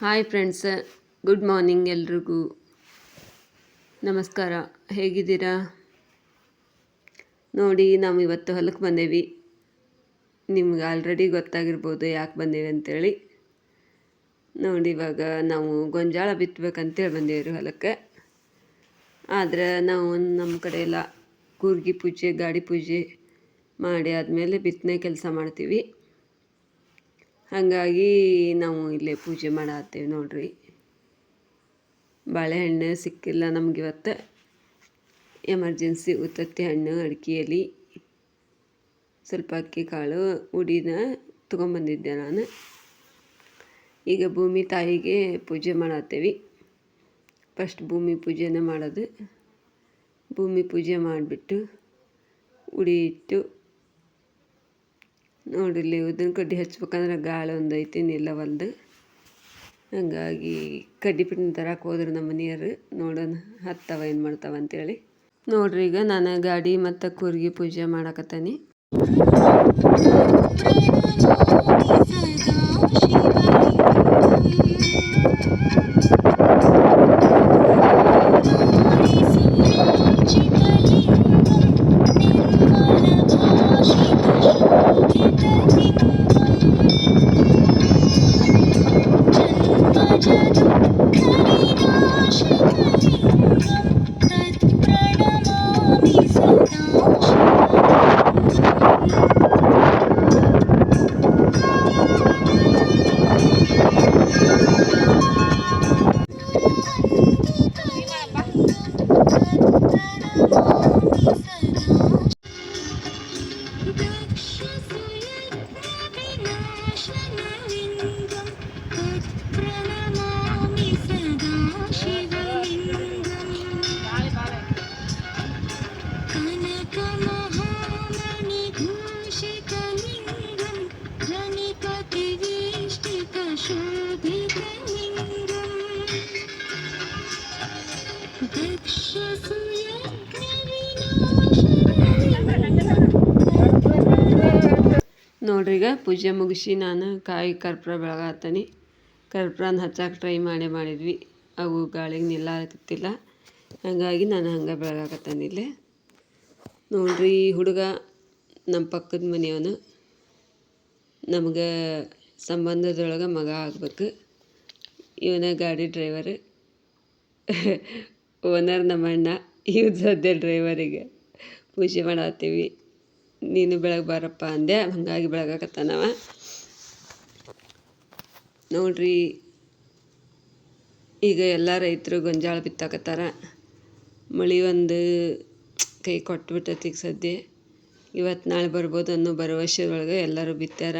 Hi friends, good morning ಎಲ್ರಿಗೂ. ನಮಸ್ಕಾರ, ಹೇಗಿದ್ದೀರಾ? ನೋಡಿ, ನಾವು ಇವತ್ತು ಹೊಲಕ್ಕೆ ಬಂದೇವಿ. ನಿಮ್ಗೆ ಆಲ್ರೆಡಿ ಗೊತ್ತಾಗಿರ್ಬೋದು ಯಾಕೆ ಬಂದೇವಿ ಅಂತೇಳಿ. ನೋಡಿ, ಇವಾಗ ನಾವು ಗೊಂಜಾಳ ಬಿತ್ತಬೇಕಂತೇಳಿ ಬಂದೇವ್ರಿ ಹೊಲಕ್ಕೆ. ಆದರೆ ನಾವು ನಮ್ಮ ಕಡೆ ಎಲ್ಲ ಕೂರ್ಗಿ ಪೂಜೆ, ಗಾಡಿ ಪೂಜೆ ಮಾಡಿ ಆದಮೇಲೆ ಬಿತ್ತನೆ ಕೆಲಸ ಮಾಡ್ತೀವಿ. ಹಾಗಾಗಿ ನಾವು ಇಲ್ಲೇ ಪೂಜೆ ಮಾಡತ್ತೇವೆ ನೋಡ್ರಿ. ಬಾಳೆಹಣ್ಣು ಸಿಕ್ಕಿಲ್ಲ ನಮ್ಗೆ ಇವತ್ತು ಎಮರ್ಜೆನ್ಸಿ ಉತ್ತತ್ತಿ ಹಣ್ಣು ಅಡಿಕೆಯಲ್ಲಿ. ಸ್ವಲ್ಪ ಅಕ್ಕಿ ಕಾಳು ಉಡಿನ ತೊಗೊಂಬಂದಿದ್ದೆ ನಾನು. ಈಗ ಭೂಮಿ ತಾಯಿಗೆ ಪೂಜೆ ಮಾಡತ್ತೇವೆ. ಫಸ್ಟ್ ಭೂಮಿ ಪೂಜೆನೇ ಮಾಡೋದು. ಭೂಮಿ ಪೂಜೆ ಮಾಡಿಬಿಟ್ಟು ಉಡಿ ಇಟ್ಟು ನೋಡಿರಿ ಇಲ್ಲಿ ಉದ್ದಿನ ಕಡ್ಡಿ ಹಚ್ಬೇಕಂದ್ರೆ ಗಾಳಿ ಒಂದು ಐತಿ ನಿಲ್ಲವಲ್ದು ಹಂಗಾಗಿ ಕಡ್ಡಿ ಪಿಟ್ಟಿನ ತರಕ್ಕೆ ಹೋದ್ರೆ ನಮ್ಮ ಮನೆಯವರು. ನೋಡೋಣ, ಹತ್ತವ ಏನು ಮಾಡ್ತಾವ ಅಂತೇಳಿ. ನೋಡ್ರಿ, ಈಗ ನಾನು ಗಾಡಿ ಮತ್ತು ಕೂರ್ಗಿ ಪೂಜೆ ಮಾಡಕತ್ತೀನಿ. Thank you. ನೋಡ್ರಿ ಈಗ ಪೂಜೆ ಮುಗಿಸಿ ನಾನು ಕಾಯಿ ಕರ್ಪೂರ ಬೆಳಗಾತೀನಿ. ಕರ್ಪೂರನ ಹಚ್ಚಕ್ಕೆ ಟ್ರೈ ಮಾಡೇ ಮಾಡಿದ್ವಿ. ಅವು ಗಾಳಿಗೆ ನಿಲ್ಲಾಕತ್ತಿಲ್ಲ. ಹಾಗಾಗಿ ನಾನು ಹಂಗೆ ಬೆಳಗಾಕತ್ತೀನಿ ಇಲ್ಲಿ. ನೋಡ್ರಿ ಈ ಹುಡುಗ ನಮ್ಮ ಪಕ್ಕದ ಮನೆಯವನು. ನಮಗೆ ಸಂಬಂಧದೊಳಗೆ ಮಗ ಆಗ್ಬೇಕು. ಇವನ ಗಾಡಿ ಡ್ರೈವರ್ ಓನರ್ ನಮ್ಮ ಅಣ್ಣ. ಇವ್ ಸದ್ಯ ಡ್ರೈವರಿಗೆ ಪೂಜೆ ಮಾಡತ್ತೀವಿ. ನೀನು ಬೆಳಗ್ಗೆ ಬಾರಪ್ಪ ಅಂದೆ. ಹಾಗಾಗಿ ಬೆಳಗಾಕತ್ತಾನವ. ನೋಡ್ರಿ, ಈಗ ಎಲ್ಲ ರೈತರು ಗೊಂಜಾಳ ಬಿತ್ತಾಕತ್ತಾರ. ಮಳೆ ಒಂದು ಕೈ ಕೊಟ್ಬಿಟ್ಟತಿ ಈಗ ಸದ್ಯ. ಇವತ್ತು ನಾಳೆ ಬರ್ಬೋದು ಅನ್ನೋ ಭರವಸೆಯೊಳಗೆ ಎಲ್ಲರೂ ಬಿತ್ತಾರ.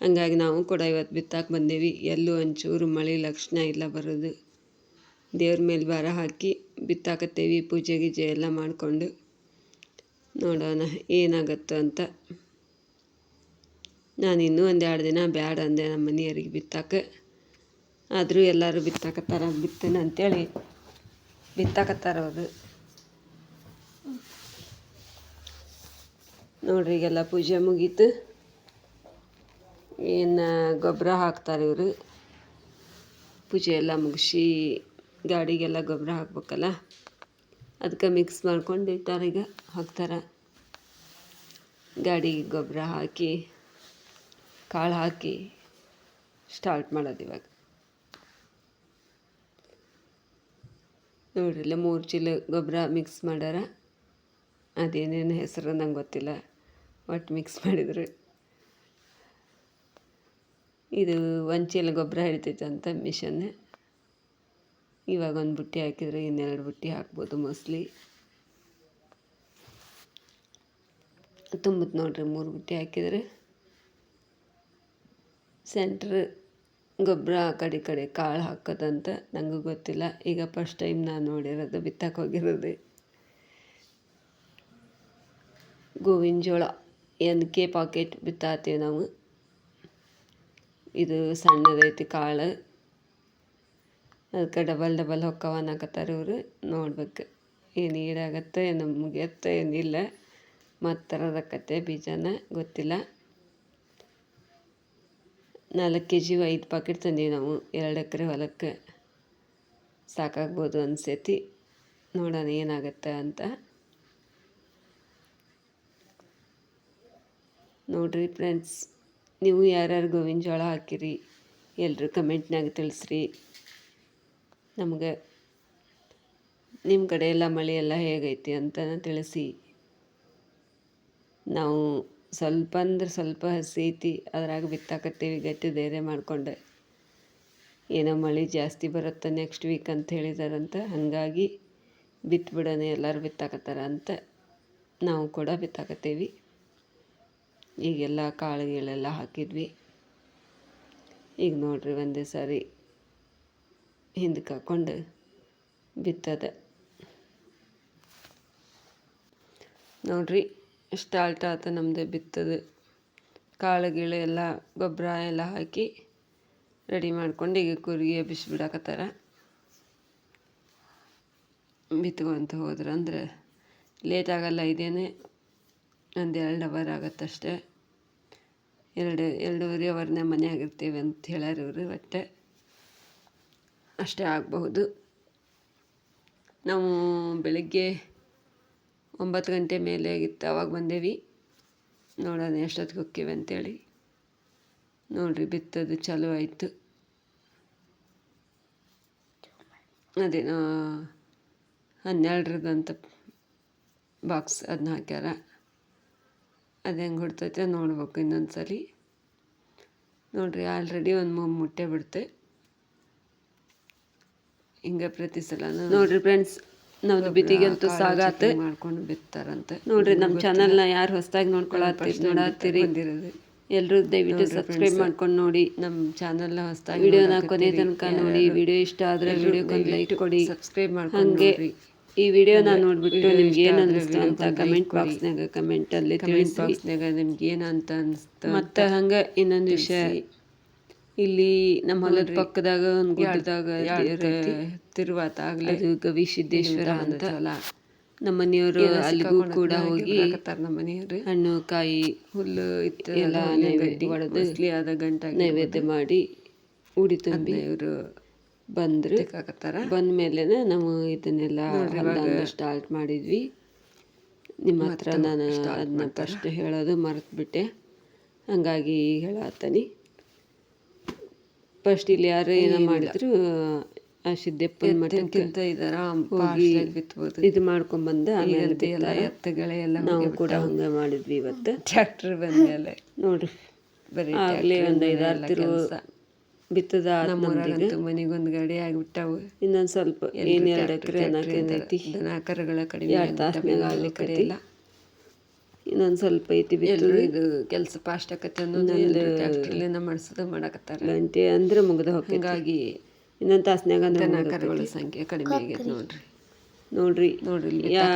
ಹಾಗಾಗಿ ನಾವು ಕೂಡ ಇವತ್ತು ಬಿತ್ತಾಕೆ ಬಂದೇವಿ. ಎಲ್ಲೂ ಒಂಚೂರು ಮಳೆ ಲಕ್ಷಣ ಇಲ್ಲ ಬರೋದು. ದೇವ್ರ ಮೇಲೆ ಭಾರ ಹಾಕಿ ಬಿತ್ತಾಕತ್ತೇವಿ. ಪೂಜೆ ಗೀಜೆ ಎಲ್ಲ ಮಾಡಿಕೊಂಡು. ನೋಡೋಣ, ಏನಾಗತ್ತೋ ಅಂತ. ನಾನು ಇನ್ನೂ ಒಂದು ಎರಡು ದಿನ ಬ್ಯಾಡ ಅಂದೆ ನಮ್ಮ ಮನೆಯವ್ರಿಗೆ ಬಿತ್ತಾಕ. ಆದರೂ ಎಲ್ಲರೂ ಬಿತ್ತಾಕತ್ತಾರ, ಬಿತ್ತೇನೆ ಅಂತೇಳಿ ಬಿತ್ತಾಕತ್ತಾರ ಅವರು. ನೋಡ್ರಿ ಈಗೆಲ್ಲ ಪೂಜೆ ಮುಗೀತು. ಏನು ಗೊಬ್ಬರ ಹಾಕ್ತಾರೆ ಇವರು. ಪೂಜೆ ಎಲ್ಲ ಮುಗಿಸಿ ಗಾಡಿಗೆಲ್ಲ ಗೊಬ್ಬರ ಹಾಕ್ಬೇಕಲ್ಲ. ಅದಕ್ಕೆ ಮಿಕ್ಸ್ ಮಾಡ್ಕೊಂಡು ಇಟ್ಟಾರೆ ಈಗ ಹಾಕ್ತಾರೆ. ಗಾಡಿಗೆ ಗೊಬ್ಬರ ಹಾಕಿ, ಕಾಳು ಹಾಕಿ ಸ್ಟಾರ್ಟ್ ಮಾಡೋದು ಇವಾಗ. ನೋಡ್ರಿ ಇಲ್ಲ ಮೂರು ಚೀಲ ಗೊಬ್ಬರ ಮಿಕ್ಸ್ ಮಾಡ್ಯಾರ. ಅದೇನೇನು ಹೆಸರು ನಂಗೆ ಗೊತ್ತಿಲ್ಲ ಒಟ್ಟು ಮಿಕ್ಸ್ ಮಾಡಿದ್ರು. ಇದು ಒಂದು ಚೀಲ ಗೊಬ್ಬರ ಹಿಡಿತೈತೆ ಅಂತ ಇವಾಗ ಒಂದು ಬುಟ್ಟಿ ಹಾಕಿದರೆ ಇನ್ನೆರಡು ಬುಟ್ಟಿ ಹಾಕ್ಬೋದು ಮೋಸ್ಟ್ಲಿ. ತುಂಬುತ್ತೆ ನೋಡ್ರಿ, ಮೂರು ಬುಟ್ಟಿ ಹಾಕಿದರೆ ಸೆಂಟ್ರ್ ಗೊಬ್ಬರ ಆ ಕಡೆ ಕಡೆ ಕಾಳು ಹಾಕೋದಂತ ನನಗೂ ಗೊತ್ತಿಲ್ಲ. ಈಗ ಫಸ್ಟ್ ಟೈಮ್ ನಾನು ನೋಡಿರೋದು ಬಿತ್ತಕ್ಕೆ ಹೋಗಿರೋದು. ಗೋವಿನ ಜೋಳ, ಎನ್ ಕೆ ಪಾಕೆಟ್ ಬಿತ್ತಾತೀವಿ ನಾವು. ಇದು ಸಣ್ಣದೈತಿ ಕಾಳು. ಅದಕ್ಕೆ ಡಬಲ್ ಡಬಲ್ ಹೊಕ್ಕವ ಅನ್ನಕತ್ತಾರ ಇವರು. ನೋಡ್ಬೇಕು. ಏನು ಈಡಾಗತ್ತೆ ಏನು ಮುಗಿಯತ್ತೆ ಏನಿಲ್ಲ ಮತ್ತು ತರೋದಕ್ಕತ್ತೆ ಬೀಜನ ಗೊತ್ತಿಲ್ಲ. ನಾಲ್ಕು ಕೆ ಜಿ ಐದು ಪಾಕೆಟ್ ತಂದೀವಿ ನಾವು. ಎರಡು ಎಕರೆ ಹೊಲಕ್ಕೆ. ಸಾಕಾಗ್ಬೋದು ಅನ್ಸೈತಿ. ನೋಡೋಣ ಏನಾಗತ್ತೆ ಅಂತ. ನೋಡ್ರಿ ಫ್ರೆಂಡ್ಸ್ ನೀವು ಯಾರ್ಯಾರು ಗೋವಿನ ಜೋಳ ಹಾಕಿರಿ ಎಲ್ಲರೂ ಕಮೆಂಟ್ನಾಗ ತಿಳಿಸ್ರಿ. ನಮ್ಗೆ ನಿಮ್ಮ ಕಡೆ ಎಲ್ಲ ಮಳೆ ಎಲ್ಲ ಹೇಗೈತಿ ಅಂತ ತಿಳಿಸಿ. ನಾವು ಸ್ವಲ್ಪ ಅಂದ್ರೆ ಸ್ವಲ್ಪ ಹಸಿ ಐತಿ ಅದ್ರಾಗ ಬಿತ್ತಾಕತ್ತೀವಿ ಗಟ್ಟಿ ಧೈರ್ಯ ಮಾಡಿಕೊಂಡೆ. ಏನೋ ಮಳೆ ಜಾಸ್ತಿ ಬರುತ್ತೆ ನೆಕ್ಸ್ಟ್ ವೀಕ್ ಅಂತ ಹೇಳಿದಾರಂತ, ಹಾಗಾಗಿ ಬಿತ್ಬಿಡೋಣ, ಎಲ್ಲರೂ ಬಿತ್ತಾಕತ್ತಾರ ಅಂತ ನಾವು ಕೂಡ ಬಿತ್ತಾಕತ್ತೀವಿ. ಈಗೆಲ್ಲ ಕಾಳು ಗೀಳೆಲ್ಲ ಹಾಕಿದ್ವಿ. ಈಗ ನೋಡ್ರಿ ಒಂದೇ ಸಾರಿ ಹಿಂದಕ್ಕೆ ಹಾಕ್ಕೊಂಡು ಬಿತ್ತದ. ನೋಡ್ರಿ ಸ್ಟಾರ್ಟ್ ಆತ ನಮ್ಮದು ಬಿತ್ತದು. ಕಾಳು ಗೀಳು ಎಲ್ಲ, ಗೊಬ್ಬರ ಎಲ್ಲ ಹಾಕಿ ರೆಡಿ ಮಾಡ್ಕೊಂಡು ಈಗ ಕುರಿಗೆ ಬಿಸಿಬಿಡಾಕತ್ತಾರ ಬಿತ್ಕೊಂತ ಹೋದ್ರಂದ್ರೆ ಲೇಟ್ ಆಗಲ್ಲ, ಇದೇನೆ ಒಂದು ಎರಡು ಅವರ್ ಆಗತ್ತಷ್ಟೇ ಎರಡು, ಎರಡೂವರೆ ಅವರ್ನ ಮನೆಯಾಗಿರ್ತೀವಿ ಅಂತ ಹೇಳ್ಯಾರ ಇವರು, ಒಟ್ಟೆ. ಅಷ್ಟೇ ಆಗಬಹುದು. ನಾವು ಬೆಳಗ್ಗೆ ಒಂಬತ್ತು ಗಂಟೆ ಮೇಲೆ ಆಗಿತ್ತು, ಅವಾಗ ಬಂದೇವಿ. ನೋಡೋಣ ಎಷ್ಟೊತ್ತಿಗೆ ಹೋಕ್ಕೇವೆ ಅಂತೇಳಿ. ನೋಡಿರಿ, ಬಿತ್ತದು ಚಾಲೂ ಆಯಿತು. ಅದೇನೋ ಹನ್ನೆರಡರದಂತ ಬಾಕ್ಸ್ ಅದನ್ನ ಹಾಕ್ಯಾರ. ಅದು ಹೆಂಗೆ ಹೊಡ್ತೈತೆ ನೋಡ್ಬೇಕು ಇನ್ನೊಂದು ಸಲ ನೋಡಿರಿ, ಆಲ್ರೆಡಿ ಒಂದು ಮೂರು ಮುಟ್ಟೆ ಬಿಡ್ತೆ. ಹಿಂಗೆ ಪ್ರತಿ ಸಲ ನೋಡ್ರಿ ಫ್ರೆಂಡ್ಸ್ ನಮ್ದು ಬಿತ್ತಿಗಂತೂ ಸಾಗಾತು. ಮಾಡ್ಕೊಂಡು ಬಿತ್ತಾರಂತೆ. ನೋಡ್ರಿ ನಮ್ಮ ಚಾನಲ್ನ ಯಾರು ಹೊಸದಾಗಿ ನೋಡ್ಕೊಳತ್ತೀರಿ ನೋಡತ್ತೀರಿ. ಎಲ್ಲರೂ ದಯವಿಟ್ಟು ಸಬ್ಸ್ಕ್ರೈಬ್ ಮಾಡ್ಕೊಂಡು ನೋಡಿ. ನಮ್ಮ ಚಾನಲ್ನ ಹೊಸದಾಗಿ ವಿಡಿಯೋನ ಕೊನೆ ತನಕ ನೋಡಿ. ವಿಡಿಯೋ ಇಷ್ಟ ಆದರೆ ವಿಡಿಯೋಕ್ಕೊಂದು ಲೈಕ್ ಕೊಡಿ. ಸಬ್ಸ್ಕ್ರೈಬ್ ಮಾಡ್ಕೊಂಡು ಹಂಗೆ ಈ ವಿಡಿಯೋನ ನೋಡ್ಬಿಟ್ಟು ನಿಮ್ಗೆ ಏನು ಅನಿಸ್ತು ಅಂತ ಕಮೆಂಟ್ ಬಾಕ್ಸ್ನಾಗ ಕಮೆಂಟಲ್ಲಿ ಕಮೆಂಟ್ ಬಾಕ್ಸ್ನಾಗ ನಿಮ್ಗೆ ಏನು ಅಂತ ಅನಿಸ್ತು ಮತ್ತು ಹಂಗೆ ಇನ್ನೊಂದು ವಿಷಯ ಇಲ್ಲಿ ನಮ್ಮ ಹೊಲದ ಪಕ್ಕದಾಗ ಒಂದು ಗುಡ್ಡದಾಗ ತಿರುವಾತ ಆಗ್ಲಿ. ಅದು ಗವಿ ಸಿದ್ದೇಶ್ವರ ಅಂತ. ನಮ್ಮ ಮನೆಯವರು ಅಲ್ಲಿಗೂ ಕೂಡ ಹೋಗಿ ನಮ್ಮ ಮನೆಯವರು? ಹಣ್ಣು ಕಾಯಿ ಹುಲ್ಲು ಇತ್ತು ಎಲ್ಲ ನೈವೇದ್ಯ ಹೊಡೆದು ಆದ ಗಂಟ ನೈವೇದ್ಯ ಮಾಡಿ ಉಡಿ ತುಂಬಿ ಇವರು ಬಂದ್ರು. ಬಂದ ಮೇಲೆ ನಾವು ಇದನ್ನೆಲ್ಲ ಸ್ಟಾರ್ಟ್ ಮಾಡಿದ್ವಿ. ನಿಮ್ಮ ಹತ್ರ ನಾನು ಅದನ್ನ ಫಸ್ಟ್ ಹೇಳೋದು ಮರೆತುಬಿಟ್ಟೆ. ಹಂಗಾಗಿ ಹೇಳತ್ತೀನಿ ಫಸ್ಟ್ ಇಲ್ಲಿ ಯಾರು ಏನೋ ಮಾಡಿದ್ರು ಆ ಸಿದ್ದಪ್ಪನ ಮಠಕ್ಕಿಂತ ಇದರ ಹೋಗಿ ಇದು ಮಾಡ್ಕೊಂಬಂದ ಆಮೇಲೆ ಎಲ್ಲ ಎತ್ತುಗಳೇ ಎಲ್ಲ ನಾವು ಕೂಡ ಹಂಗೆ ಮಾಡಿದ್ವಿ ಇವತ್ತು. ಟ್ರ್ಯಾಕ್ಟರ್ ಬಂದಮೇಲೆ. ನೋಡ್ರಿ. ಬರೀ ಆಗಲೇ ಒಂದು ಐದಾರು ತಿರು ಬಿತ್ತದ ನಮ್ಮೂರಾಗಂತೂ ಮನೆಗೊಂದು ಗಾಡಿ ಆಗಿಬಿಟ್ಟಾವು. ಇನ್ನೊಂದು ಸ್ವಲ್ಪ ಏನು ಎರಡು ಎಕರೆ ನಾಲ್ಕು ಐತಿ. ನಾಲ್ಕರಗಳ ಕಡಿಮೆ ಎರಡು ಅಲ್ಲಿ ಕಡೆ ಇಲ್ಲ. ಇನ್ನೊಂದು ಸ್ವಲ್ಪ ಐತಿ ಬಿತ್ತದು ಇದು ಕೆಲಸ ಫಾಸ್ಟ್ ಆಕತ್ತೆ ಅನ್ನೋದು ಟ್ರ್ಯಾಕ್ಟ್ರಲ್ಲಿನ ಮಾಡಿಸೋದು ಮಾಡಕತ್ತಾರ. ಗಂಟೆ ಅಂದ್ರೆ ಮುಗಿದ ಹೋಗಿ ಇನ್ನೊಂದು ತಾಸ್ನ್ಯಾಗ ಅಂದ್ರೆ ನಾಲ್ಕರಗಳ ಸಂಖ್ಯೆ ಕಡಿಮೆ ಆಗೈತೆ ನೋಡ್ರಿ. ನೋಡ್ರಿ ನೋಡ್ರಿ ಯಾ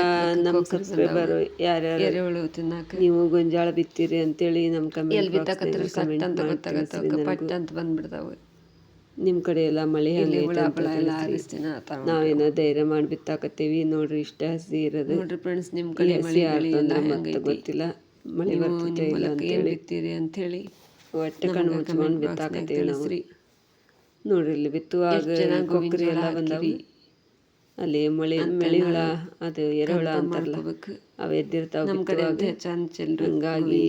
ನಮ್ಮ ಸಬ್ಸ್ಕ್ರೈಬರ್ ಯಾರ್ಯಾರು ತಿನ್ನಾಕ. ನೀವು ಗೊಂಜಾಳ ಬಿತ್ತೀರಿ ಅಂತೇಳಿ ನಮ್ಮ ಕಮೆಂಟ್ ಬಿತ್ತಾಕತ್ರ ಅಂತ ಗೊತ್ತಾಗತ್ತ ಪಟ್ ಅಂತ ಬಂದ್ಬಿಡ್ತಾವೆ. ನಿಮ್ಮ ಕಡೆ ಎಲ್ಲ ಮಳೆ ನಾವೇನೋ ಧೈರ್ಯ ಮಾಡಿ ಬಿತ್ತಾಕತ್ತೀವಿ ನೋಡ್ರಿ ಇಷ್ಟ ಹಸಿ ಇರೋದು. ನೋಡ್ರಿ ಫ್ರೆಂಡ್ಸ್ ನಿಮ್ಮ ಕಡೆ ಮಳೆ ಮತ್ತೆ ಗೊತ್ತಿಲ್ಲ. ಮಳೆ ಬರ್ತೈತೆ ಇಲ್ಲ ಅಂತೇಳಿ. ಬಿತ್ತೀರಿ ಅಂಥೇಳಿ ಒಟ್ಟೆ ಕಣ್ಣು ಮುಚ್ಕೊಂಡು ಬಿತ್ತಾಕತ್ತೀವಿ ನಾವು. ನೋಡ್ರಿ ಇಲ್ಲಿ ಬಿತ್ತುವಾಗ ಕೊಕ್ಕರಿ ಎಲ್ಲ ಬಂದಾವಿ. ಅಲ್ಲಿ ಮಳೆ ಮಳೆ ಹುಳ ಅದು ಎರೆಹುಳ ಅಂತಾರಲ್ಲ ಅವ ಎದ್ದಿರ್ತಾವ ಹಂಗಾಗಿ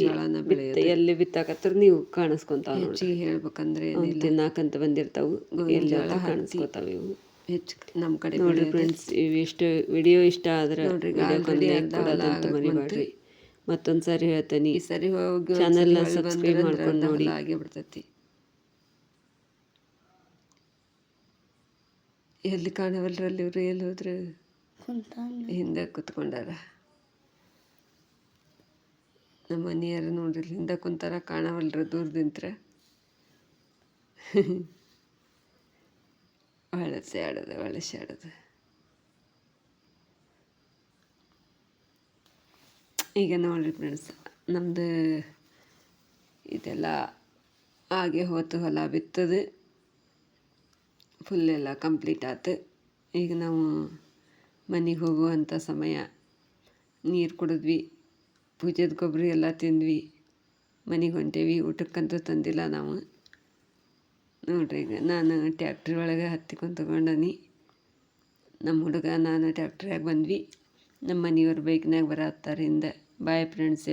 ಬಿತ್ತ ಎಲ್ಲಿ ಬಿತ್ತಾಕತ್ರ ನೀವು ಕಾಣಿಸ್ಕೊಂತಾವ ಹೆಚ್ಚಿಗೆ ಹೇಳ್ಬೇಕಂದ್ರೆ ತಿನ್ನಾಕಂತ ಬಂದಿರ್ತಾವು. ಎಲ್ಲ ಕಾಣಿಸ್ಕೊತಾವ ಇವು. ಹೆಚ್ಚು ನಮ್ಮ ಕಡೆ ನೋಡ್ರಿ ಫ್ರೆಂಡ್ಸ್ ಇವಿಷ್ಟು ಇಷ್ಟು ವಿಡಿಯೋ ಇಷ್ಟ ಆದ್ರೆ ಕೊಡೋದಂತ ಮರಿಬೇಡ್ರಿ ಮತ್ತೊಂದು ಸಾರಿ ಹೇಳ್ತೀನಿ. ಈ ಸರಿ ಹೋಗಿ ಚಾನಲ್ನ ಸಬ್ಸ್ಕ್ರೈಬ್ ಮಾಡ್ಕೊಂಡು ನೋಡಿ. ಆಗೇ ಎಲ್ಲಿ ಕಾಣವಲ್ರಲ್ಲಿ ಇವರು ಎಲ್ಲಿ ಹೋದ್ರೆ ಹಿಂದೆ ಕುತ್ಕೊಂಡಾರ. ನಮ್ಮ ಮನೆಯವರು ನೋಡ್ರಿ ಹಿಂದೆ ಕುಂತಾರ ಕಾಣವಲ್ರ ದೂರದಿಂತ್ರ ಭಾಳ ಸ್ಯಾಡದ ಭಾಳ ಸ್ಯಾಡದ ಈಗ ನೋಡ್ರಿ ಫ್ರೆಂಡ್ಸ್ ನಮ್ಮದು ಇದೆಲ್ಲ ಹಾಗೆ ಹೋತು ಹೊಲ ಬಿತ್ತದು. ಫುಲ್ ಎಲ್ಲ ಕಂಪ್ಲೀಟ್ ಆಯ್ತು ಈಗ ನಾವು ಮನೆಗೆ ಹೋಗುವಂಥ ಸಮಯ. ನೀರು ಕುಡಿದ್ವಿ, ಪೂಜೆದ ಕೊಬ್ಬರಿ ಎಲ್ಲ ತಿಂದ್ವಿ. ಮನೆಗೆ ಹೊಂಟೇವಿ, ಊಟಕ್ಕಂತೂ ತಂದಿಲ್ಲ ನಾವು. ನೋಡ್ರಿ ಈಗ ನಾನು ಟ್ಯಾಕ್ಟ್ರಿ ಒಳಗೆ ಹತ್ತಿಕೊಂಡು ತಗೊಂಡನಿ. ನಮ್ಮ ಹುಡುಗ, ನಾನು ಟ್ಯಾಕ್ಟ್ರಿಯಾಗ ಬಂದ್ವಿ. ನಮ್ಮ ಮನೆಯವ್ರು ಬೈಕ್ನಾಗ ಬರತ್ತಾರ ಹಿಂದೆ ಬಾಯ್ ಫ್ರೆಂಡ್ಸ್